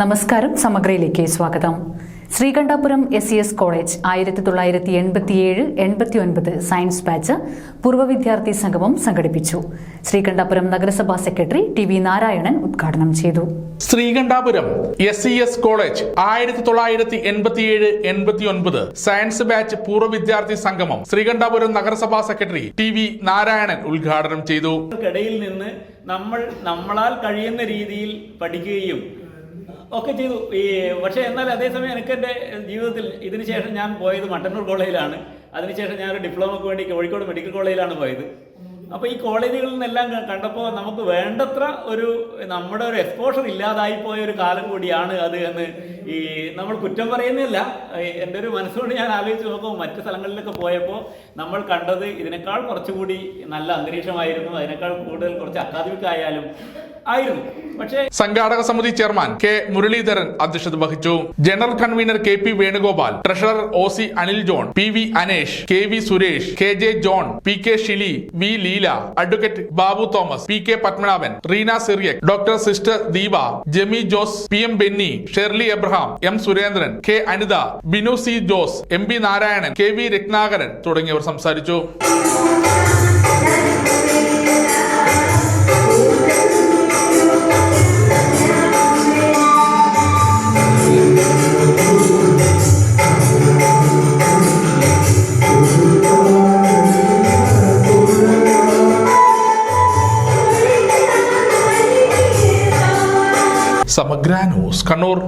നമസ്കാരം സമഗ്രയിലേക്ക് സ്വാഗതം. Sreekandapuram S C S college ആയിരത്തി തൊള്ളായിരത്തി എൺപത്തിയേഴ് എൺപത്തി ഒൻപത് സയൻസ് ബാച്ച് പൂർവ വിദ്യാർത്ഥി സംഗമം സംഘടിപ്പിച്ചു. ശ്രീകണ്ഠാപുരം നഗരസഭാ സെക്രട്ടറി ടി വി നാരായണൻ ഉദ്ഘാടനം ചെയ്തു. Sreekandapuram S C S college ആയിരത്തി തൊള്ളായിരത്തി എൺപത്തിയേഴ് എൺപത്തി ഒൻപത് സയൻസ് ബാച്ച് പൂർവ വിദ്യാർത്ഥി സംഗമം ശ്രീകണ്ഠാപുരം നഗരസഭാ സെക്രട്ടറി ടി വി നാരായണൻ ഉദ്ഘാടനം ചെയ്തു. നിന്ന് നമ്മൾ നമ്മളാൽ കഴിയുന്ന രീതിയിൽ പഠിക്കുകയും ഒക്കെ ചെയ്തു. ഈ പക്ഷേ എന്നാൽ അതേസമയം എനിക്ക് എന്റെ ജീവിതത്തിൽ ഇതിന് ശേഷം ഞാൻ പോയത് മട്ടന്നൂർ കോളേജിലാണ്. അതിനുശേഷം ഞാൻ ഒരു ഡിപ്ലോമയ്ക്ക് വേണ്ടി കോഴിക്കോട് മെഡിക്കൽ കോളേജിലാണ് പോയത്. അപ്പോൾ ഈ കോളേജുകളിൽ നിന്നെല്ലാം കണ്ടപ്പോൾ നമുക്ക് വേണ്ടത്ര ഒരു നമ്മുടെ ഒരു എക്സ്പോഷർ ഇല്ലാതായി പോയ ഒരു കാലം കൂടിയാണ് അത് എന്ന് ഈ നമ്മൾ കുറ്റം പറയുന്നില്ല. എന്റെ ഒരു മനസ്സുകൊണ്ട് ഞാൻ ആലോചിച്ച് നോക്കുമ്പോൾ മറ്റു സ്ഥലങ്ങളിലൊക്കെ പോയപ്പോൾ നമ്മൾ കണ്ടത് ഇതിനേക്കാൾ കുറച്ചുകൂടി നല്ല അന്തരീക്ഷമായിരുന്നു. അതിനേക്കാൾ കൂടുതൽ കുറച്ച് അക്കാദമിക് ആയാലും ആയിരുന്നു. പക്ഷേ സംഘാടക സമിതി ചെയർമാൻ കെ മുരളീധരൻ അധ്യക്ഷത വഹിച്ചു. General convener K P Venugopal treasurer O C Anil John P V Anesh K V Suresh K J John P K Shili V Leela advocate Babu Thomas P K Padmanabhan Reena Cyriac doctor sister Deepa Jemi Jose P M Benny Shirley Abraham M Surendran K Anitha Binu C Jose M B Narayanan K V Ratnakaran തുടങ്ങിയവർ സംസാരിച്ചു. സമഗ്ര news Kannur.